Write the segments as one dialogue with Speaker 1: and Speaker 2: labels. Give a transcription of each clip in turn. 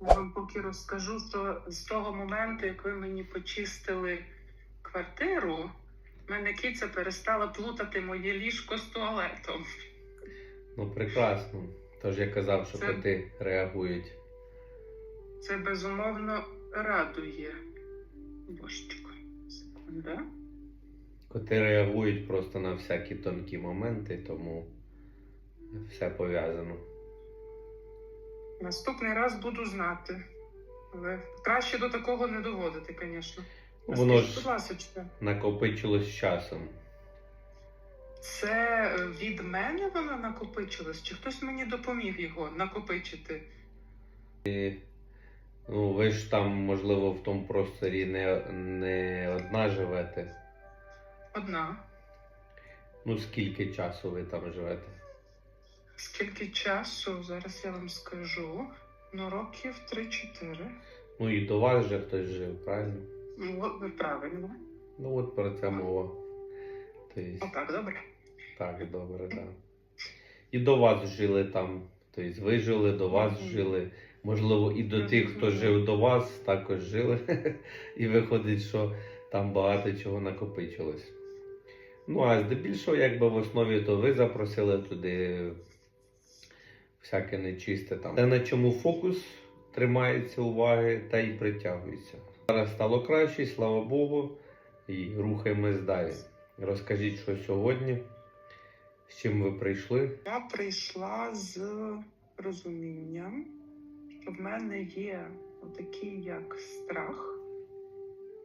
Speaker 1: Вам поки розкажу, що з того моменту, як ви мені почистили квартиру, мене киця перестала плутати моє ліжко з туалетом.
Speaker 2: Ну, прекрасно. Тож я казав, що
Speaker 1: Це-
Speaker 2: коти реагують.
Speaker 1: Це безумовно радує. Божечко, секунда.
Speaker 2: Коти реагують просто на всякі тонкі моменти, тому все пов'язано.
Speaker 1: Наступний раз буду знати. Але краще до такого не доводити, звісно.
Speaker 2: Воно ж
Speaker 1: будь
Speaker 2: накопичилось часом.
Speaker 1: це е, від мене воно накопичилось, чи хтось мені допоміг його накопичити?
Speaker 2: Ну, ви ж там, можливо, в тому просторі не, не одна живете.
Speaker 1: Одна.
Speaker 2: Ну, скільки часу ви там живете?
Speaker 1: Скільки часу, зараз я вам скажу. Ну, років 3-4.
Speaker 2: Ну і до вас же хтось жив, правильно?
Speaker 1: Ну, ви правильно.
Speaker 2: Ну от про це мова. Тобто,
Speaker 1: Отак, добре.
Speaker 2: так, добре, так. І до вас жили там. Тобто ви жили, до вас
Speaker 1: Мгм.
Speaker 2: жили. Можливо, і до тих, хто жив до вас, також жили. І виходить, що там багато чого накопичилось. Ну, а здебільшого, якби в основі, то ви запросили туди всяке нечисте там. Те, на чому фокус тримається уваги та й притягується. Зараз стало краще, слава Богу, і рухаємось далі. Розкажіть, що сьогодні, з чим ви прийшли.
Speaker 1: Я прийшла з розумінням, що в мене є отакий як страх,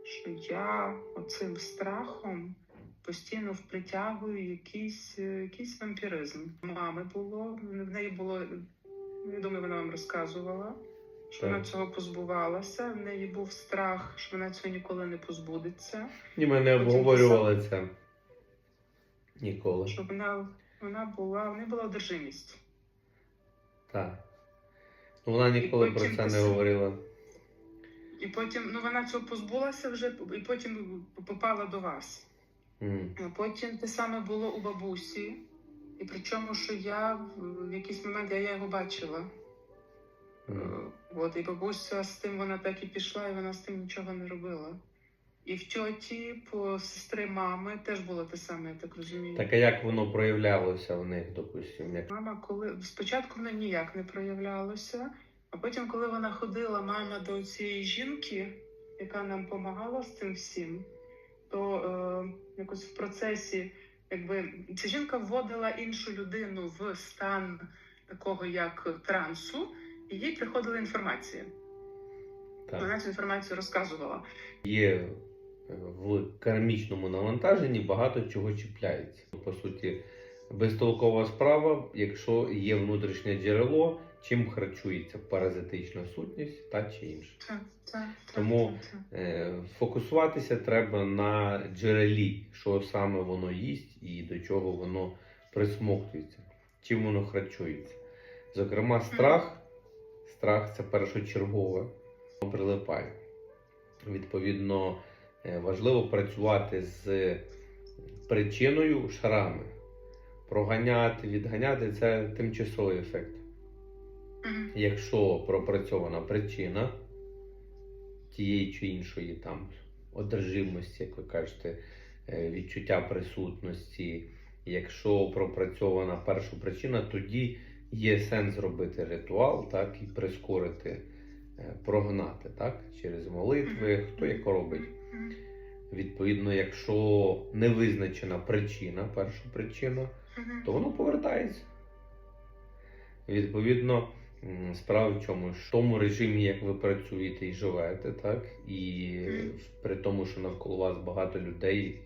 Speaker 1: що я оцим страхом постійно притягую якийсь, е, якийсь вампіризм. Мами було, в неї було, я думаю, вона вам розказувала, що вона цього позбувалася. В неї був страх, що вона цього ніколи не позбудеться.
Speaker 2: Ні, ми не
Speaker 1: Потім
Speaker 2: обговорювали це ніколи.
Speaker 1: Що вона, вона була, в неї була одержимість.
Speaker 2: Так. Ну, вона ніколи про це не говорила.
Speaker 1: І потім ну вона цього позбулася вже, і потім попала до вас. А потім те саме було у бабусі. І причому, що я в якийсь момент я, я його бачила.
Speaker 2: М.
Speaker 1: От, і бабуся з тим вона так і пішла, і вона з тим нічого не робила. І в тьоті, по сестри мами, теж було те саме, я так розумію.
Speaker 2: Так а як воно проявлялося в них, допустимо? Як...
Speaker 1: Мама, коли спочатку вона ніяк не проявлялося, а потім, коли вона ходила, мама до цієї жінки, яка нам допомагала з цим всім, то е, якось в процесі, якби ця жінка вводила іншу людину в стан такого як трансу, і їй приходила інформація.
Speaker 2: Так.
Speaker 1: Вона цю інформацію розказувала.
Speaker 2: Є е, в кармічному навантаженні багато чого чіпляється. По суті, безтолкова справа, якщо є внутрішнє джерело, чим харчується паразитична сутність та чи інше. Тому-. Е, Фокусуватися треба на джерелі, що саме воно їсть і до чого воно присмоктується, чим воно харчується. Зокрема, страх. Страх це першочергове, воно прилипає. Відповідно, е, важливо працювати з причиною шарами. Проганяти, відганяти це тимчасовий ефект. Якщо пропрацьована причина тієї чи іншої там одержимості, як ви кажете, е, відчуття присутності, якщо пропрацьована перша причина, тоді є сенс зробити ритуал, так, і прискорити, е, прогнати так, через молитви, хто як робить. Відповідно, якщо не визначена причина, перша причина, то воно повертається. Відповідно, справа в чому? В тому режимі, як ви працюєте і живете, так? І при тому, що навколо вас багато людей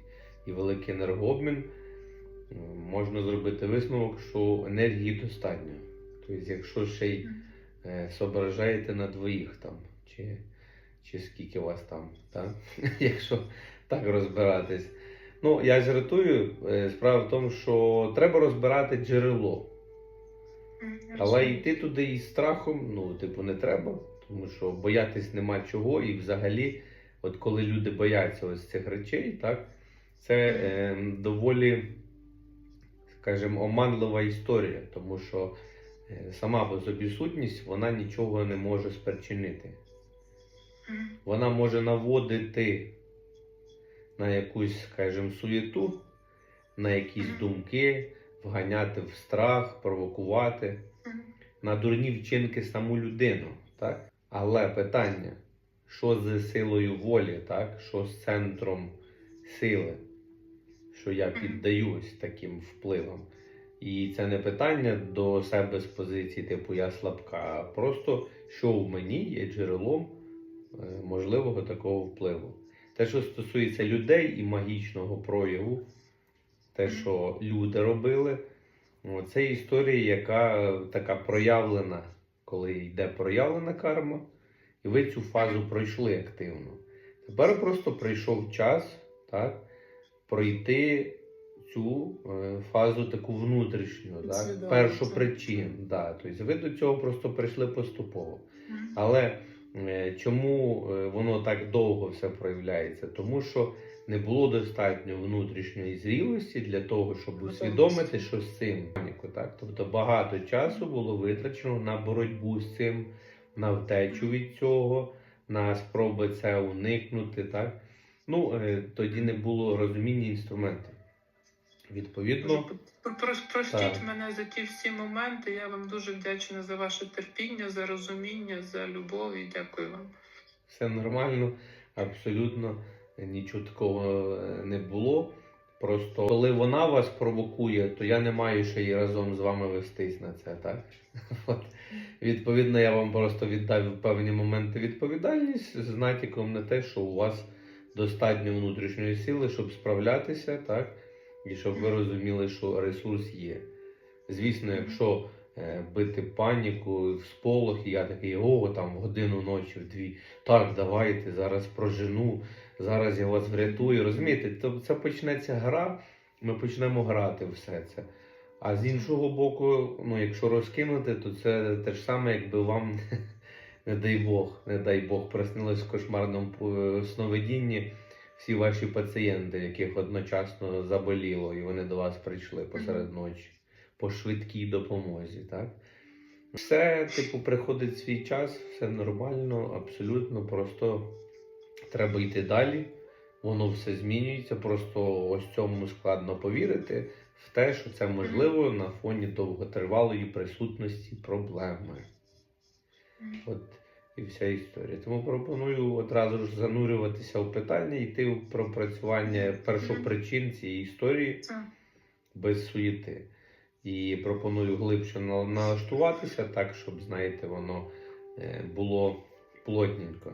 Speaker 2: і великий енергообмін, можна зробити висновок, що енергії достатньо. Тобто, якщо ще й
Speaker 1: Мгм.
Speaker 2: е, соображаєте на двоїх там, чи, чи скільки вас там, так? якщо так розбиратись. Ну, я жартую. Е, Справа в тому, що треба розбирати джерело. Але йти туди із страхом, ну, типу, не треба, тому що боятись нема чого, і взагалі, от коли люди бояться ось цих речей, так, це е, доволі, скажімо, оманлива історія, тому що е, сама по собі сутність, вона нічого не може спричинити. Вона може наводити на якусь, скажімо, суєту, на якісь думки, вганяти в страх, провокувати, на дурні вчинки саму людину. Так? Але питання, що з силою волі, так? що з центром сили, що я піддаюсь таким впливам. І це не питання до себе з позиції, типу я слабка, а просто що в мені є джерелом е, можливого такого впливу. Те, що стосується людей і магічного прояву, те, що люди робили, це історія, яка е, така проявлена, коли йде проявлена карма, і ви цю фазу пройшли активно. Тепер просто прийшов час так, пройти цю е, фазу таку внутрішню, так, першу
Speaker 1: так.
Speaker 2: причин. Да, тобто ви до цього просто прийшли поступово. Але е, чому воно так довго все проявляється? Тому що не було достатньо внутрішньої зрілості для того, щоб усвідомити, що з цим паніку. Так? Тобто багато часу було витрачено на боротьбу з цим, на втечу від цього, на спроби це уникнути. Так? Ну, е, тоді не було розуміння інструментів. Відповідно,
Speaker 1: Простіть мене за ті всі моменти. Я вам дуже вдячна за ваше терпіння, за розуміння, за любов і дякую вам.
Speaker 2: Все нормально, абсолютно нічого такого е, не було. Просто коли вона вас провокує, то я не маю ще й разом з вами вестись на це, так? От. Відповідно, я вам просто віддав певні моменти відповідальність з натяком на те, що у вас достатньо внутрішньої сили, щоб справлятися, так? І щоб ви розуміли, що ресурс є. Звісно, якщо е, бити паніку, в сполох, і я такий, о, там в годину ночі, в дві. Так, давайте, зараз прожену, зараз я вас врятую. Розумієте, то це почнеться гра, ми почнемо грати все це. А з іншого боку, ну, якщо розкинути, то це те ж саме, якби вам, не дай Бог, не дай Бог, приснилось в кошмарному е, сновидінні всі ваші пацієнти, яких одночасно заболіло, і вони до вас прийшли посеред ночі по швидкій допомозі, так? Все, типу, приходить свій час, все нормально, абсолютно, просто треба йти далі. Воно все змінюється, просто ось цьому складно повірити в те, що це можливо на фоні довготривалої присутності проблеми. От і вся історія. Тому пропоную одразу ж занурюватися в питання, йти в пропрацювання першопричин цієї історії без суєти. І пропоную глибше налаштуватися так, щоб, знаєте, воно е, було плотненько.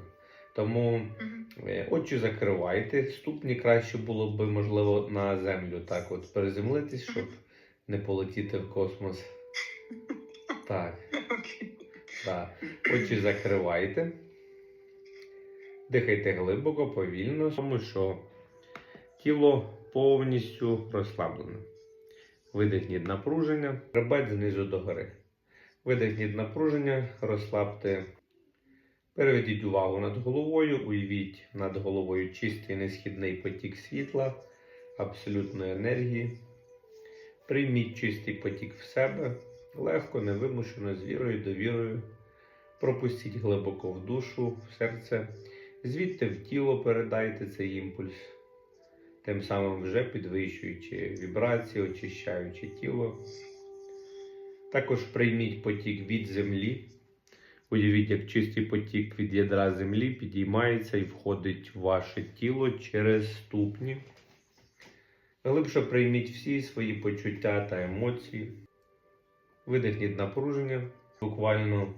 Speaker 2: Тому е, очі закривайте, ступні краще було б, можливо, на землю так от переземлитись, щоб не полетіти в космос. Так. Так, очі закривайте. Дихайте глибоко, повільно, тому що тіло повністю розслаблене. Видихніть напруження, хребет знизу до гори. Видихніть напруження, розслабте. Переведіть увагу над головою, уявіть над головою чистий несхідний потік світла, абсолютної енергії. Прийміть чистий потік в себе, легко, невимушено, з вірою, довірою. Пропустіть глибоко в душу, в серце, звідти в тіло передайте цей імпульс, тим самим вже підвищуючи вібрації, очищаючи тіло. Також прийміть потік від землі. Уявіть, як чистий потік від ядра землі підіймається і входить в ваше тіло через ступні. Глибше прийміть всі свої почуття та емоції. Видихніть напруження, буквально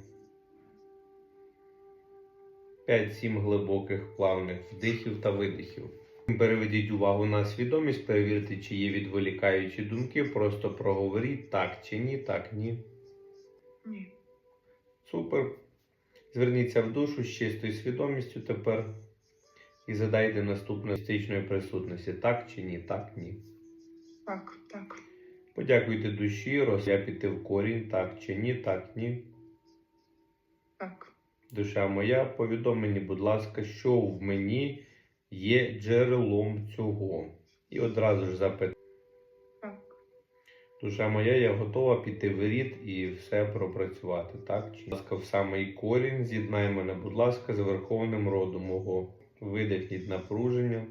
Speaker 2: 5-7 глибоких плавних вдихів та видихів. Переведіть увагу на свідомість, перевірте, чи є відволікаючі думки, просто проговоріть так чи ні, так ні.
Speaker 1: Ні.
Speaker 2: Супер. Зверніться в душу з чистою свідомістю тепер і задайте наступної стичної присутності. Так чи ні, так ні.
Speaker 1: Так, так.
Speaker 2: Подякуйте душі, розляпіте в корінь, так чи ні, так ні.
Speaker 1: Так.
Speaker 2: Душа моя, повідом мені, будь ласка, що в мені є джерелом цього. І одразу ж запитайте. Душа моя, я готова піти в рід і все пропрацювати, так? Чи будь ласка, в самий корінь, з'єднай мене, будь ласка, з верховним родом мого. Видихніть напруження.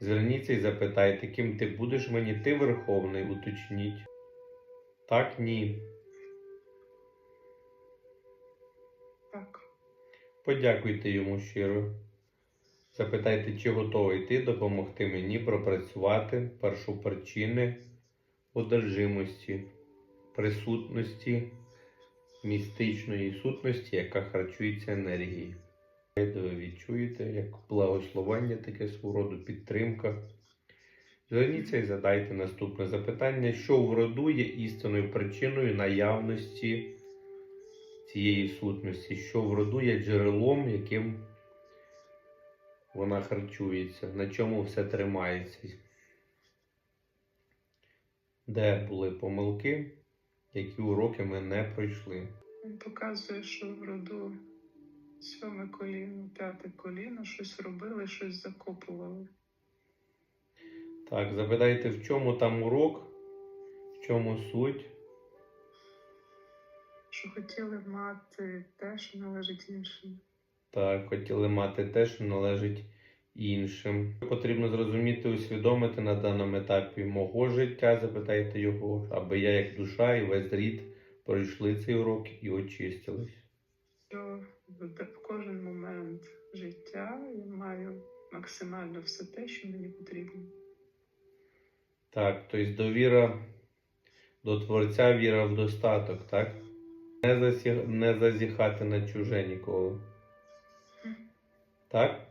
Speaker 2: Зверніться і запитайте, ким ти будеш мені, ти верховний, уточніть. Так, ні.
Speaker 1: Так,
Speaker 2: Подякуйте йому щиро. Запитайте, чи готовий ти допомогти мені пропрацювати першопричини одержимості, присутності, містичної сутності, яка харчується енергією. Ви відчуєте як благословення, таке свого роду підтримка. Зверніться і задайте наступне запитання, що в роду є істинною причиною наявності цієї сутності, що в роду є джерелом, яким вона харчується, на чому все тримається. Де були помилки, які уроки ми не пройшли.
Speaker 1: він показує, що в роду сьоме коліно, п'яте коліно щось робили, щось закопували.
Speaker 2: Так, запитайте, в чому там урок, в чому суть.
Speaker 1: Що хотіли мати те, що належить іншим.
Speaker 2: Так, хотіли мати те, що належить іншим. Потрібно зрозуміти, усвідомити на даному етапі мого життя, запитайте його, аби я як душа і весь рід пройшли цей урок і очистились.
Speaker 1: Що в кожен момент життя я маю максимально все те, що мені потрібно.
Speaker 2: Так, тобто довіра до Творця, віра в достаток, так? Не, засі... не зазіхати на чуже ніколи. Так?
Speaker 1: Так,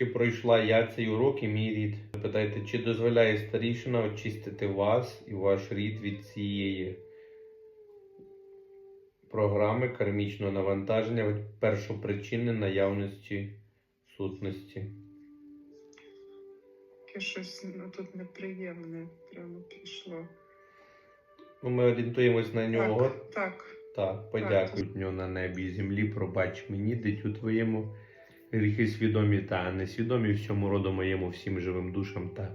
Speaker 2: Чи пройшла я цей урок і мій рід? Запитайте, чи дозволяє старішина очистити вас і ваш рід від цієї програми кармічного навантаження від першопричини наявності сутності?
Speaker 1: щось ну, тут неприємне прямо пішло.
Speaker 2: Ну, ми орієнтуємось на нього.
Speaker 1: Так, так.
Speaker 2: Так, подякуй нього на небі і землі, пробач мені, дитю твоєму, гріхи свідомі та несвідомі всьому роду моєму, всім живим душам та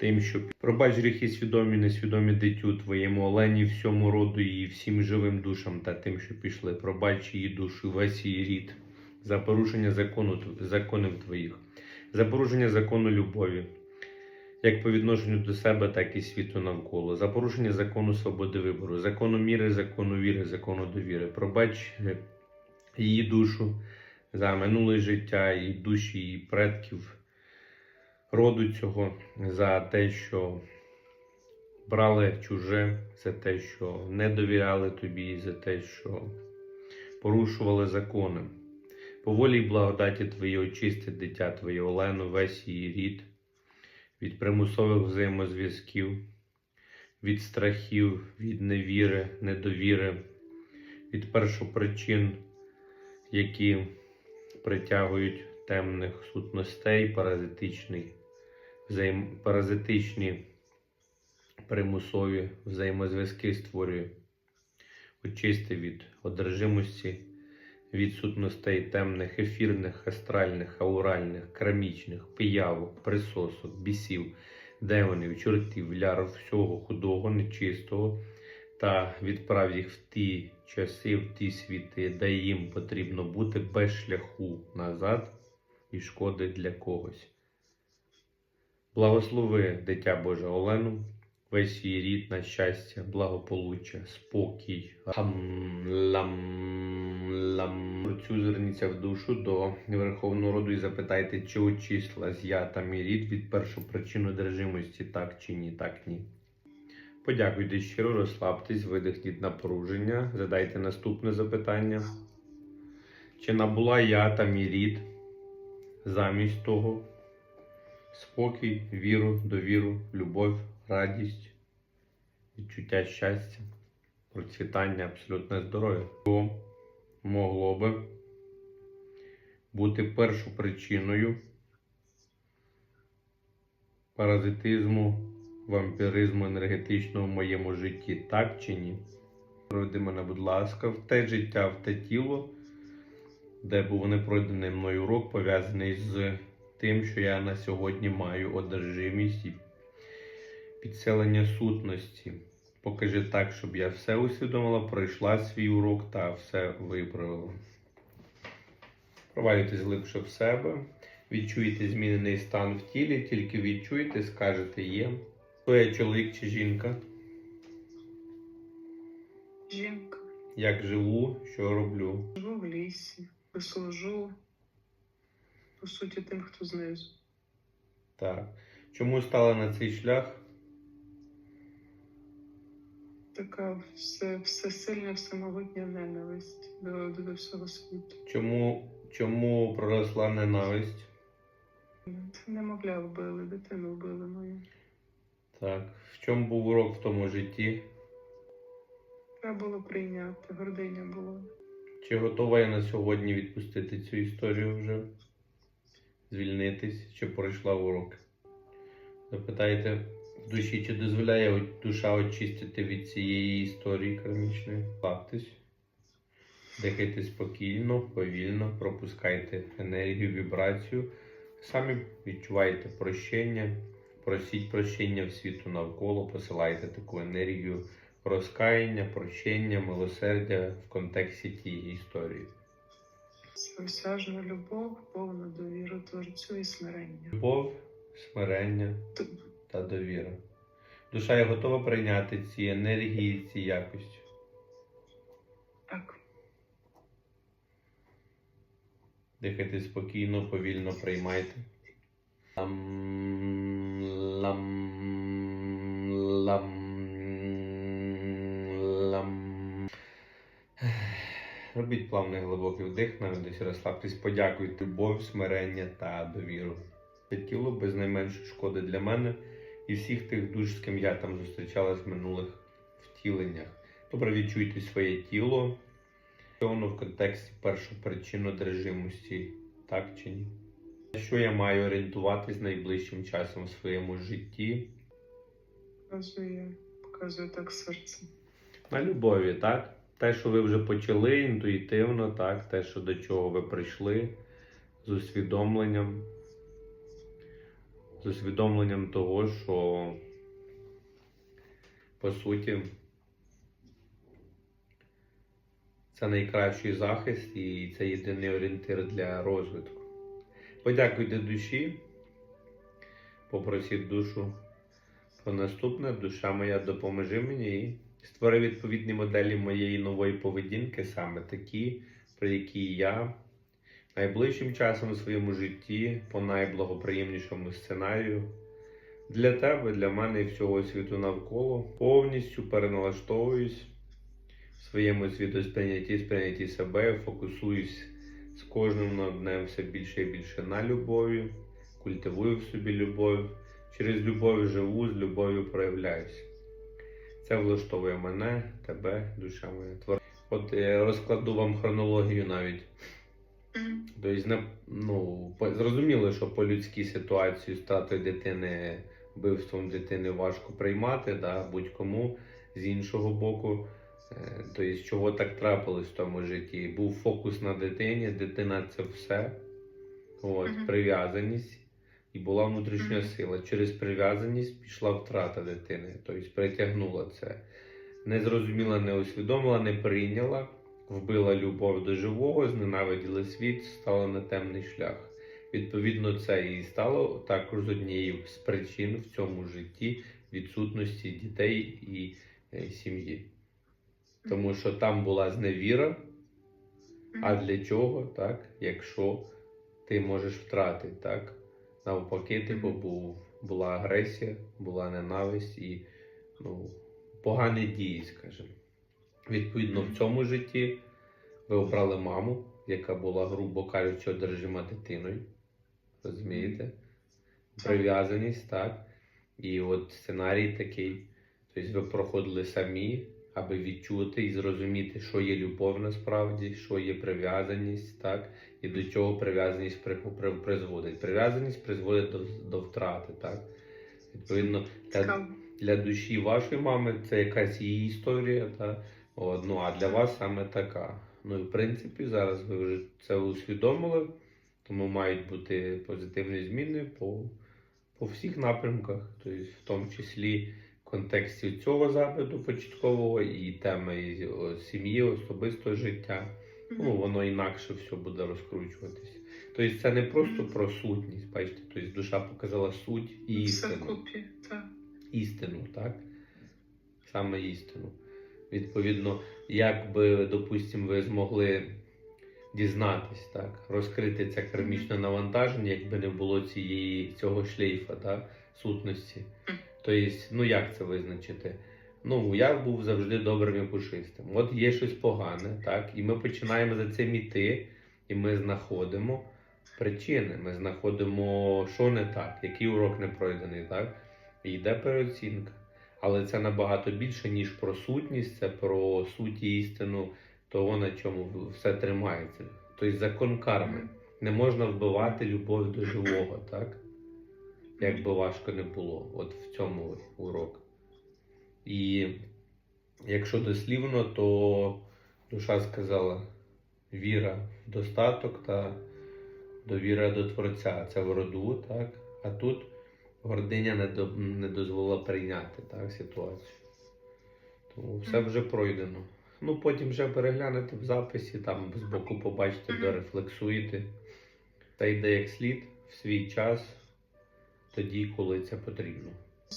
Speaker 2: тим, що пробач гріхи свідомі, несвідомі дитю твоєму, олені всьому роду і всім живим душам та тим, що пішли, пробач її душу, весь її рід, за порушення закону, законів твоїх, за порушення закону любові. Як по відношенню до себе, так і світу навколо, за порушення закону свободи вибору, закону міри, закону віри, закону довіри. Пробач е, її душу за минуле життя і душі її предків, роду цього, за те, що брали чуже, за те, що не довіряли тобі, за те, що порушували закони. По волі й благодаті твої очисти дитя твоє Олену, весь її рід від примусових взаємозв'язків, від страхів, від невіри, недовіри, від першопричин, які притягують темних сутностей, паразитичний, взаєм... паразитичні примусові взаємозв'язки створює, очисти від одержимості, від сутностей темних, ефірних, астральних, ауральних, крамічних, пиявок, присосок, бісів, демонів, чортів, лярв, всього худого, нечистого, та відправ їх в ті часи, в ті світи, де їм потрібно бути без шляху назад і шкоди для когось. Благослови, дитя Боже Олену, весь її рід на щастя, благополуччя, спокій. Хам, лам, лам. Цю зверніться в душу до Верховного роду і запитайте, чи очислилась я та мій рід від першопричин одержимості, так чи ні, так ні. Подякуйте щиро, розслабтесь, видихніть напруження, задайте наступне запитання. Чи набула я та мій рід замість того спокій, віру, довіру, любов, радість, відчуття щастя, процвітання, абсолютне здоров'я. Що могло би бути першопричиною паразитизму, вампіризму енергетичного в моєму житті, так чи ні? Проведи мене, будь ласка, в те життя, в те тіло, де був непройдений мною урок, пов'язаний з тим, що я на сьогодні маю одержимість і підселення сутності. Покажи так, щоб я все усвідомила, пройшла свій урок та все виправила. Провалюйтесь глибше в себе, відчуєте змінений стан в тілі, тільки відчуєте, скажете є. Хто я чоловік чи жінка?
Speaker 1: Жінка.
Speaker 2: Як живу, що роблю?
Speaker 1: Живу в лісі, служу, по суті, тим, хто знизу.
Speaker 2: Так. Чому стала на цей шлях?
Speaker 1: Така все, всесильна, всемогутня ненависть до, до всього світу.
Speaker 2: Чому, чому проросла ненависть?
Speaker 1: Немовля вбили, дитину вбили мою.
Speaker 2: Так. В чому був урок в тому житті?
Speaker 1: Треба було прийняти, гординя була.
Speaker 2: Чи готова я на сьогодні відпустити цю історію вже? Звільнитись, чи пройшла урок? Запитайте в душі, чи дозволяє душа очистити від цієї історії кармічної? Плавтесь. Дихайте спокійно, повільно, пропускайте енергію, вібрацію. Самі відчуваєте прощення, просіть прощення в світу навколо, посилайте таку енергію розкаяння, прощення, милосердя в контексті тієї історії.
Speaker 1: Всеосяжна любов, повна довіра Творцю і смирення.
Speaker 2: Любов, смирення та довіра. Душа є готова прийняти ці енергії, ці якості.
Speaker 1: Так,
Speaker 2: Дихайте спокійно, повільно приймайте. Лам, лам, лам, лам. Робіть плавний глибокий вдих, навіть десь розслабтесь, подякуйте любов, смирення та довіру. Це тіло без найменшої шкоди для мене і всіх тих душ, з ким я там зустрічалась в минулих втіленнях. Добре відчуйте своє тіло, воно в контексті першопричинодержимості, так чи ні? На що я маю орієнтуватись найближчим часом в своєму житті?
Speaker 1: показує, показує так серце.
Speaker 2: На любові, так? Те, що ви вже почали інтуїтивно, так? Те, що до чого ви прийшли, з усвідомленням. З усвідомленням того, що по суті це найкращий захист і це єдиний орієнтир для розвитку. Подякуйте душі, попросіть душу про наступне. Душа моя допоможи мені і створи відповідні моделі моєї нової поведінки, саме такі, при якій я найближчим часом у своєму житті по найблагоприємнішому сценарію для тебе, для мене і всього світу навколо повністю переналаштовуюсь в своєму світосприйнятті, сприйнятті себе, фокусуюсь з кожним днем все більше і більше на любові, культивую в собі любов. Через любов живу, з любов'ю проявляюся. Це влаштовує мене, тебе, душа моя. Твор... От я розкладу вам хронологію навіть. Тобто, ну, зрозуміло, що по людській ситуації з втратою дитини, вбивством дитини важко приймати, да, будь-кому. З іншого боку, тобто, чого так трапилось в тому житті. Був фокус на дитині, дитина це все. От,
Speaker 1: Мгм.
Speaker 2: прив'язаність. І була внутрішня
Speaker 1: Мгм.
Speaker 2: сила. Через прив'язаність пішла втрата дитини, тобто притягнула це. Не зрозуміла, не усвідомила, не прийняла, вбила любов до живого, зненавиділа світ, стала на темний шлях. Відповідно, це і стало також однією з причин в цьому житті відсутності дітей і е, сім'ї. Тому що там була зневіра, а для чого, так, якщо ти можеш втратити, так? Навпаки, типу, був, була агресія, була ненависть і ну, погані дії, скажімо. Відповідно, в цьому житті ви обрали маму, яка була, грубо кажучи, одержима дитиною. Розумієте? Прив'язаність, так? І от сценарій такий. Тобто ви проходили самі, аби відчути і зрозуміти, що є любов насправді, що є прив'язаність, так? І до чого прив'язаність при, при, призводить. Прив'язаність призводить до, до втрати, так? Відповідно, для, для душі вашої мами це якась її історія, та? От, ну, а для вас саме така. Ну і в принципі зараз ви вже це усвідомили, тому мають бути позитивні зміни по, по всіх напрямках, тобто в тому числі контексті цього запиту початкового і теми сім'ї, особистого життя. Ну, воно інакше все буде розкручуватись. Тобто це не просто про сутність, бачите, тобто душа показала суть і істину.
Speaker 1: вкупі, так.
Speaker 2: Істину, так? Саме істину. Відповідно, як би, допустимо, ви змогли дізнатись, так, розкрити це кармічне навантаження, якби не було цієї, цього шлейфа, так, сутності. Тобто, ну як це визначити? Ну, я був завжди добрим і пушистим. От є щось погане, так, і ми починаємо за цим іти, і ми знаходимо причини. Ми знаходимо, що не так, який урок не пройдений, так? І йде переоцінка. Але це набагато більше, ніж про сутність, це про суть і істину того, на чому все тримається. Тобто закон карми. Не можна вбивати любов до живого, так? Як би важко не було. От в цьому урок. І якщо дослівно, то душа сказала віра в достаток та довіра до Творця. Це в роду, так? А тут гординя не, до, не дозволила прийняти так, ситуацію. Тому все вже пройдено. Ну, потім вже переглянете в записі, там збоку побачите, дорефлексуєте. Та йде як слід в свій час, тоді, коли це потрібно.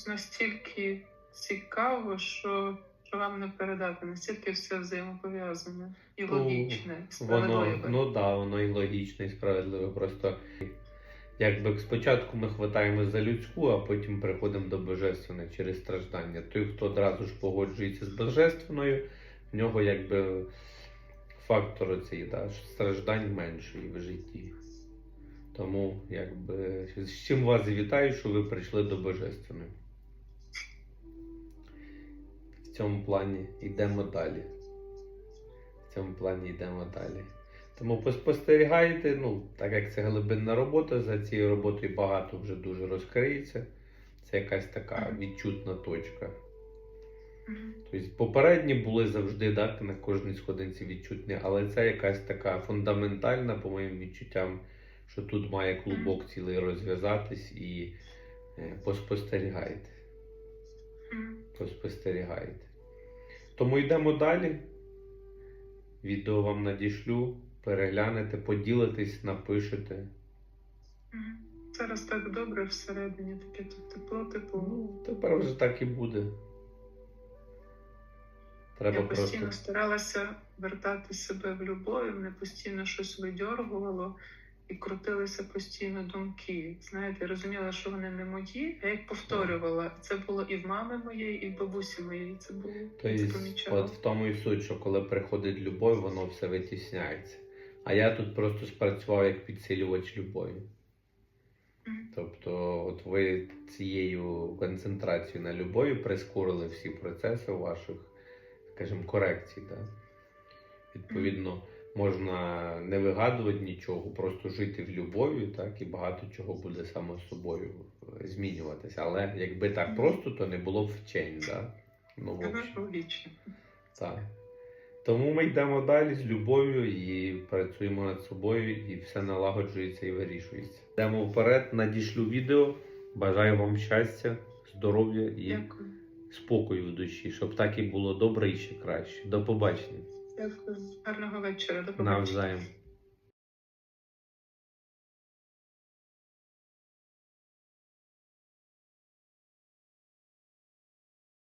Speaker 1: Настільки цікаво, що, що вам не передати, настільки все взаємопов'язане і
Speaker 2: Ну,
Speaker 1: логічне, і
Speaker 2: Воно,
Speaker 1: справедливе.
Speaker 2: ну да, воно і логічне, і справедливе. Просто якби спочатку ми хватаємо за людську, а потім приходимо до божественної через страждання. Той, хто одразу ж погоджується з божественною, в нього якби фактор цей да, страждань менший в житті. Тому якби з чим вас вітаю, що ви прийшли до божественної. В цьому плані йдемо далі. В цьому плані йдемо далі. Тому поспостерігайте, ну, так як це глибинна робота, за цією роботою багато вже дуже розкриється. Це якась така відчутна точка. Тобто попередні були завжди так, на кожній сходинці відчутні, але це якась така фундаментальна, по моїм відчуттям, що тут має клубок цілий розв'язатись і е, поспостерігайте. Поспостерігайте. Тому йдемо далі. Відео вам надішлю, переглянете, поділитесь, напишете.
Speaker 1: Зараз так добре всередині, таке тут тепло, тепло.
Speaker 2: Ну, тепер вже так і буде. Треба
Speaker 1: Я постійно
Speaker 2: просто.
Speaker 1: старалася вертати себе в любов, і мене постійно щось видьоргувало і крутилися постійно думки. Знаєте, я розуміла, що вони не мої, я їх повторювала. Це було і в мами моєї, і в бабусі моєї. Це було це
Speaker 2: Тобто,
Speaker 1: помічала.
Speaker 2: от в тому і суть, що коли приходить любов, воно все витісняється. А я тут просто спрацював як підсилювач любові. Тобто, от ви цією концентрацією на любові прискорили всі процеси ваших, скажімо, корекцій. Да? Відповідно, можна не вигадувати нічого, просто жити в любові, так, і багато чого буде само собою е, змінюватися. Але якби так просто, то не було б вчень. Да? Ну,
Speaker 1: Логічно.
Speaker 2: так. Тому ми йдемо далі з любов'ю і працюємо над собою, і все налагоджується і вирішується. Йдемо вперед, надішлю відео. Бажаю вам щастя, здоров'я і
Speaker 1: Дякую.
Speaker 2: спокою в душі, щоб так і було добре і ще краще. До побачення.
Speaker 1: Дякую. Гарного вечора. До побачення.
Speaker 2: Навзаєм.